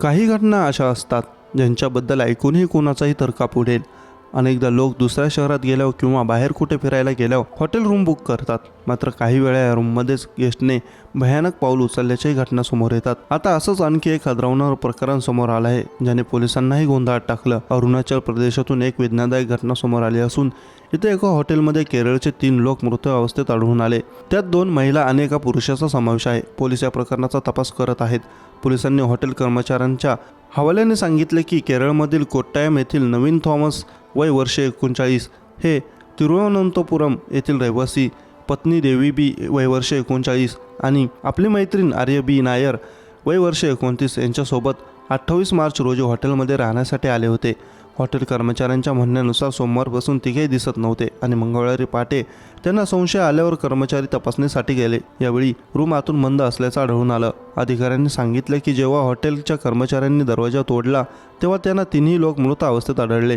काही घटना अशा असतात ज्यांच्याबद्दल ऐकूनही कोणाचाही तर्का पुढेल अनेकदा लोक दुसऱ्या शहरात गेल्यावर किंवा बाहेर कुठे फिरायला गेल्यावर हॉटेल रूम बुक करतात. मात्र काही वेळा या रूममध्येच गेस्टने भयानक पाऊल उचलल्याच्याही घटना समोर येतात. आता असंच आणखी एक हादरवणारं प्रकरण समोर आलं आहे ज्याने पोलिसांनाही गोंधळात टाकलं. अरुणाचल प्रदेशातून एक वेदनादायक घटना समोर आली असून इथे एका हॉटेलमध्ये केरळचे तीन लोक मृत अवस्थेत आढळून आले. त्यात दोन महिला आणि एका पुरुषाचा समावेश आहे. पोलीस या प्रकरणाचा तपास करत आहेत. पोलिसांनी हॉटेल कर्मचाऱ्यांच्या हवाल्याने सांगितले की केरळमधील कोट्टायम येथील नवीन थॉमस वय वर्षे एकोणचाळीस. हे तिरुवनंतपुरम येथील रहिवासी पत्नी देवी बी वय वर्षे एकोणचाळीस आणि आपली मैत्रीण आर्य बी नायर वय वर्ष एकोणतीस यांच्यासोबत अठ्ठावीस मार्च रोजी हॉटेलमध्ये राहण्यासाठी आले होते. हॉटेल कर्मचाऱ्यांच्या म्हणण्यानुसार सोमवारपासून तिघेही दिसत नव्हते आणि मंगळवारी पहाटे त्यांना संशय आल्यावर कर्मचारी तपासणीसाठी गेले. यावेळी रूम आतून बंद असल्याचं आढळून आलं. अधिकाऱ्यांनी सांगितले की जेव्हा हॉटेलच्या कर्मचाऱ्यांनी दरवाजा तोडला तेव्हा त्यांना तिन्ही लोक मृत अवस्थेत आढळले.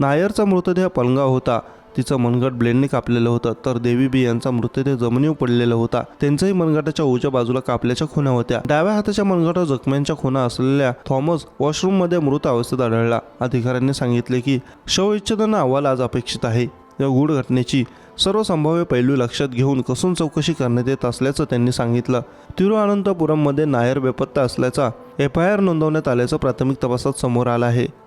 नायरचा मृतदेह पलंगाव होता. तिचं मनगट ब्लेडने कापलेलं होतं. तर देवी बी यांचा मृतदेह जमिनीवर पडलेला होता. त्यांचाही मनगटाच्या उजव्या बाजूला कापल्याच्या खुणा होत्या. डाव्या हाताच्या मनगटावर जखम्यांच्या खुणा असलेल्या थॉमस वॉशरूममध्ये मृत अवस्थेत आढळला. अधिकाऱ्यांनी सांगितले की शवविच्छेदन अहवाल आज अपेक्षित आहे. या गूढ घटनेची सर्व संभाव्य पैलू लक्षात घेऊन कसून चौकशी करण्यात येत असल्याचं त्यांनी सांगितलं. तिरुअनंतपुरममध्ये नायर बेपत्ता असल्याचा एफ आय आर नोंदवण्यात आल्याचं प्राथमिक तपासात समोर आलं आहे.